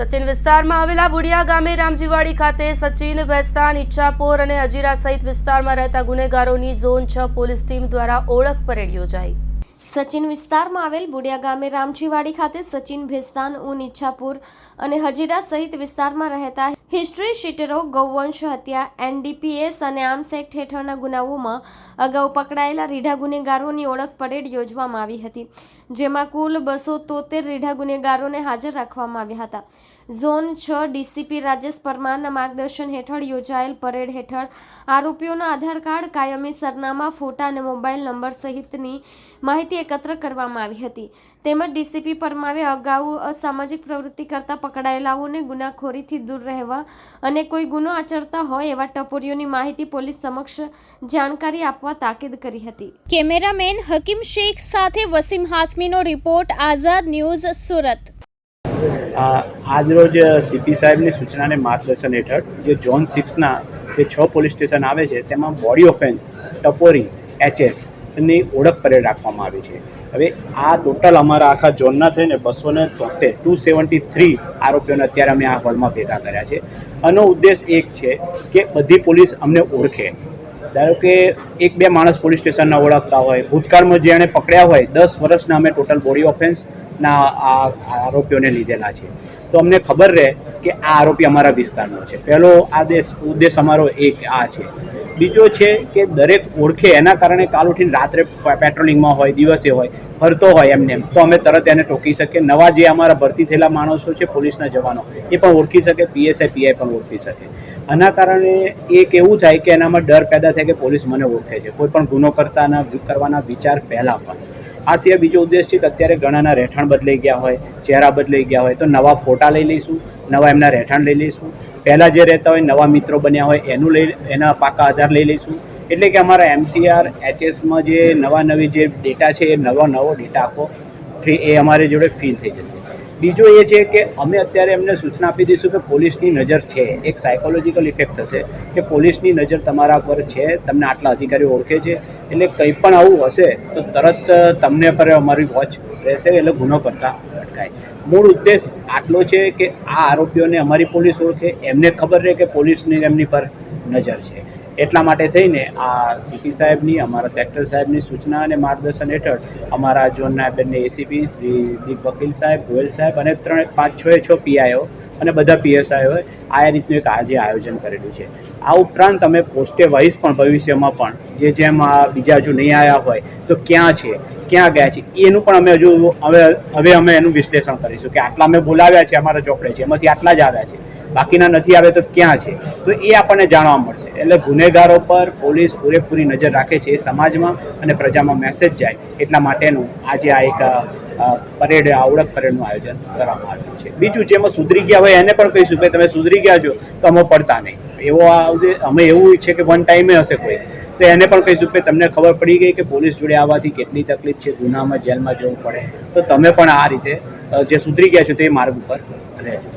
સચિન વિસ્તારમાં આવેલા બુડિયા ગામે રામજીવાડી ખાતે સચિન ભેસ્તાન, ઈચ્છાપોર અને અજીરા સહિત વિસ્તારમાં રહેતા ગુનેગારોની ઝોન છ પોલીસ ટીમ દ્વારા ઓળખ પરેડ યોજાઈ. સચિન વિસ્તારમાં આવેલ બુડિયા ગામે રામજીવાડી ખાતે સચિન ભેસ્તાન, ઉન, ઈચ્છાપુર અને હજીરા સહિત વિસ્તારમાં રહેતા હિસ્ટ્રી શીટરો, ગૌવંશ હત્યા, એનડીપીએસ અને આર્મ્સ એક્ટ હેઠળના ગુનાઓમાં અગાઉ પકડાયેલા રીઢા ગુનેગારોની ઓળખ પરેડ યોજવામાં આવી હતી, જેમાં કુલ બસો તોતેર રીઢા ગુનેગારોને હાજર રાખવામાં આવ્યા હતા. ઝોન છ ડીસીપી રાજેશ પરમારના માર્ગદર્શન હેઠળ યોજાયેલ પરેડ હેઠળ આરોપીઓના આધાર કાર્ડ, કાયમી સરનામા, ફોટા અને મોબાઈલ નંબર સહિતની માહિતી એકત્ર કરવામાં આવી હતી. તેમજ ડીસીપી પરમારે અગાઉ અસામાજિક પ્રવૃત્તિ કરતા પકડાયેલાઓને ગુનાખોરીથી દૂર રહેવા અને કોઈ ગુનો આચરતા હોય એવા ટપોરીઓની માહિતી પોલીસ સમક્ષ જાણકારી આપવા તાકીદ કરી હતી. કેમેરામેન હકીમ શેખ સાથે વસીમ હાસમીનો રિપોર્ટ આઝાદ ન્યૂઝ સુરત. આજરોજ સીપી સાહેબની સૂચનાને માર્ગદર્શન હેઠળ જે ઝોન સિક્સના જે છ પોલીસ સ્ટેશન આવે છે તેમાં બોડી ઓફેન્સ ટપોરી એચએસની ઓળખ પરેડ રાખવામાં આવી છે. હવે આ ટોટલ અમારા આખા ઝોનના થઈને બસો ને તોતેર ટુ સેવન્ટી થ્રી આરોપીઓને અત્યારે અમે આ હોલમાં ભેગા કર્યા છે. આનો ઉદ્દેશ એક છે કે બધી પોલીસ અમને ઓળખે. ધારો કે એક બે માણસ પોલીસ સ્ટેશનના ઓળખતા હોય, ભૂતકાળમાં જેણે પકડ્યા હોય, દસ વર્ષના અમે ટોટલ બોડી ઓફેન્સના આ આરોપીઓને લીધેલા છે. તો અમને ખબર રહે કે આ આરોપી અમારા વિસ્તારનો છે. પહેલો આદેશ, ઉદ્દેશ અમારો એક આ છે. બીજો છે કે દરેક ઓળખે, એના કારણે કાલ ઉઠીને રાત્રે પેટ્રોલિંગમાં હોય, દિવસે હોય, ફરતો હોય એમને એમ. તો અમે તરત એને ટોકી શકીએ. નવા જે અમારા ભરતી થયેલા માણસો છે, પોલીસના જવાનો, એ પણ ઓળખી શકે પીએસઆઈ પીઆઈ પણ ઓળખી શકે. આના કારણે એક એવું થાય કે એનામાં ડર પેદા થાય કે પોલીસ મને ઓળખે છે. કોઈ પણ ગુનો કરતાના, કરવાના વિચાર પહેલાં પણ. આ સિવાય બીજો ઉદ્દેશ છે કે અત્યારે ઘણાના રહેઠાણ બદલાઈ ગયા હોય, ચહેરા બદલાઈ ગયા હોય, તો નવા ફોટા લઈ લઈશું, નવા એમના રહેઠાણ લઈ લઈશું. પહેલાં જે રહેતા હોય, નવા મિત્રો બન્યા હોય, એનું લઈ, એના પાકા આધાર લઈ લઈશું. એટલે કે અમારા એમસીઆર, એચએસમાં જે નવા નવી જે ડેટા છે, એ નવો નવો ડેટા આખો ફ્રી એ અમારી જોડે ફીલ થઈ જશે. બીજો એ છે કે અમે અત્યારે એમને સૂચના આપી દઈશું કે પોલીસની નજર છે. એક સાયકોલોજીકલ ઇફેક્ટ થશે કે પોલીસની નજર તમારા પર છે, તમને આટલા અધિકારીઓ ઓળખે છે. એટલે કંઈ પણ આવું હશે, તો તરત તમને પર અમારી વોચ રહેશે, એટલે ગુનો કરતા અટકાય. મૂળ ઉદ્દેશ આટલો છે કે આ આરોપીઓને અમારી પોલીસ ઓળખે. એમને ખબર રહે કે પોલીસની એમની પર નજર છે. એટલા માટે થઈને આ સીપી સાહેબની, અમારા સેક્ટર સાહેબની સૂચના અને માર્ગદર્શન હેઠળ અમારા ઝોનના બંને એસીપી શ્રી દીપ વકીલ સાહેબ, ગોયલ સાહેબ અને ત્રણ પાંચ, છ છ પીઆઈઓ અને બધા પીએસઆઈઓએ આ રીતનું એક આજે આયોજન કરેલું છે. આ ઉપરાંત અમે પોસ્ટે વાઇઝ પણ ભવિષ્યમાં પણ જે જેમ બીજા હજુ નહીં આવ્યા હોય, તો ક્યાં છે, ક્યાં ગયા છે, એનું પણ અમે હજુ હવે હવે અમે એનું વિશ્લેષણ કરીશું કે આટલા અમે બોલાવ્યા છે અમારા ચોપડે છે, એમાંથી આટલા જ આવ્યા છે, બાકીના નથી આવે તો ક્યાં છે? તો એ આપણને જાણવા મળશે. એટલે ગુનેગારો પર પોલીસ પૂરેપૂરી નજર રાખે છે એ સમાજમાં અને પ્રજામાં મેસેજ જાય, એટલા માટેનું આજે આ એક પરેડ, આ ઓળખ પરેડનું આયોજન કરવામાં આવ્યું છે. બીજું, જેમાં સુધરી ગયા હોય એને પણ કહીશું કે તમે સુધરી ગયા છો, તો અમે પડતા નહીં. એવો આ અમે એવું છે કે વન ટાઈમે હશે કોઈ. તો એને પણ કહીશું કે તમને ખબર પડી ગઈ કે પોલીસ જોડે આવવાથી કેટલી તકલીફ છે, ગુનામાં, જેલમાં જવું પડે. તો તમે પણ આ રીતે જે સુધરી ગયા છો તે માર્ગ ઉપર રહેજો.